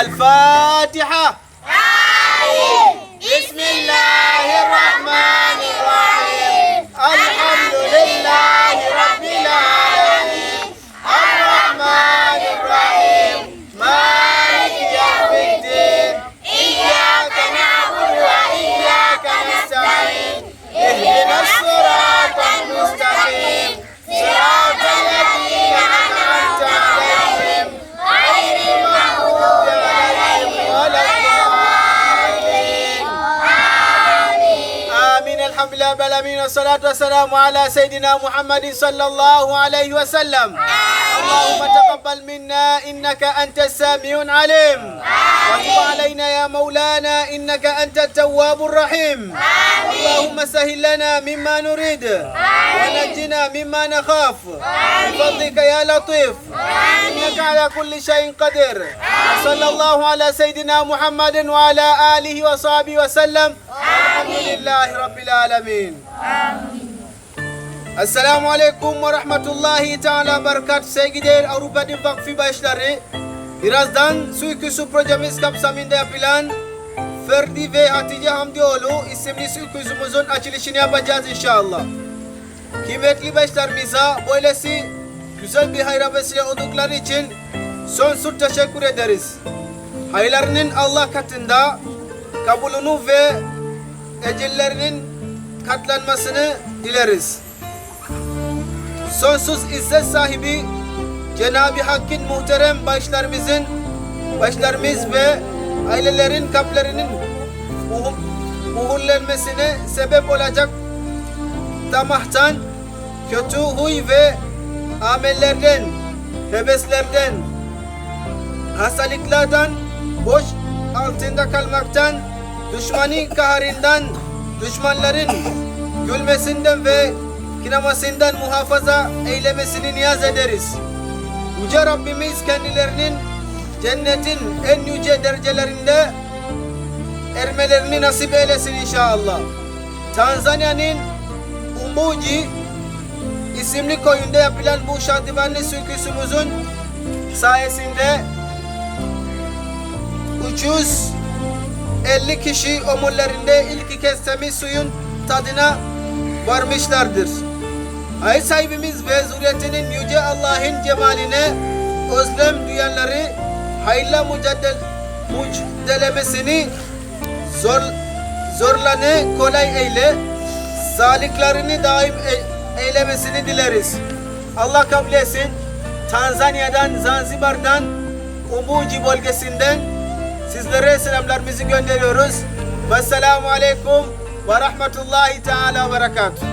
الفاتحة. رب العالمين والصلاة والسلام على سيدنا محمد صلى الله عليه وسلم. اللهم تقبل منا إنك أنت السميع العليم. وتب علينا يا مولانا إنك أنت التواب الرحيم. اللهم سهل لنا مما نريد. ونجنا مما نخاف. بفضلك يا لطيف. إنك على كل شيء قدير. صلى الله على سيدنا محمد وعلى آله وصحبه وسلم. Elhamdülillahi Rabbil Alemin. Amin. Esselamu Aleyküm ve Rahmetullahi Teala Berkat. Sevgili Avrupa Din Vakfı Başları, birazdan Su İküsü projemiz kapsamında yapılan Ferdi ve Hatice Hamdioğlu isimli su iküsümüzün açılışını yapacağız inşallah. Kıymetli başlarımıza böylesi güzel bir hayra vesile oldukları için sonsuz teşekkür ederiz. Hayırlarının Allah katında kabulünü ve ecillerinin katlanmasını dileriz. Sonsuz izzet sahibi Cenab-ı Hakk'ın muhterem başlarımızın başlarımız ve ailelerin kalplerinin uhu- uhurlenmesine sebep olacak tamahtan, kötü huy ve amellerden, heveslerden, hastalıklardan, boş altında kalmaktan, düşmanın kaharinden, düşmanların gülmesinden ve kınamasından muhafaza eylemesini niyaz ederiz. Yüce Rabbimiz kendilerinin cennetin en yüce derecelerinde ermelerini nasip eylesin inşallah. Tanzanya'nın Umbuji isimli koyunda yapılan bu şadivanlı sülküsümüzün sayesinde 350 kişi omurlarında ilk kez temiz suyun tadına varmışlardır. Ay sahibimiz ve zürriyetinin yüce Allah'ın cemaline özlem duyanları hayırla mücadele, mücadelemesini zor, zorlanı kolay eyle, sağlıklarını daim e- eylemesini dileriz. Allah kabul etsin. Tanzanya'dan, Zanzibar'dan, Umuci bölgesinden sizlere selamlarımızı gönderiyoruz. Vesselamu Aleyküm ve Rahmetullahi Teala ve Berekatuhu.